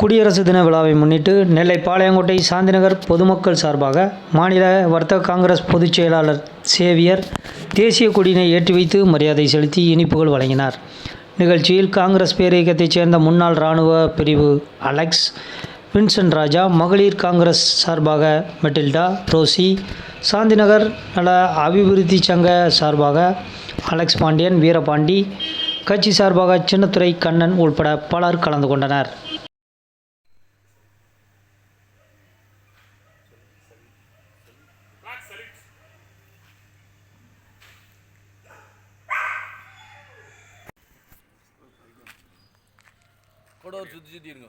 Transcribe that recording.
குடியரசு தின விழாவை முன்னிட்டு நெல்லை பாளையங்கோட்டை சாந்திநகர் பொதுமக்கள் சார்பாக மாநில வர்த்தக காங்கிரஸ் பொதுச் செயலாளர் சேவியர் தேசிய கொடியினை ஏற்றி வைத்து மரியாதை செலுத்தி இனிப்புகள் வழங்கினார். நிகழ்ச்சியில் காங்கிரஸ் பேரியக்கத்தைச் சேர்ந்த முன்னாள் இராணுவ பிரிவு அலெக்ஸ் வின்சென்ட் ராஜா மகளிர் காங்கிரஸ் சார்பாக மெட்டில்டா ரோசி சாந்திநகர் நல அபிவிருத்தி சங்க சார்பாக அலெக்ஸ் பாண்டியன் வீரபாண்டி கட்சி சார்பாக சின்னத்துறை கண்ணன் உள்பட பலர் கலந்து கொண்டனர். கூட ஒரு சுற்றி சுற்றி இருங்க.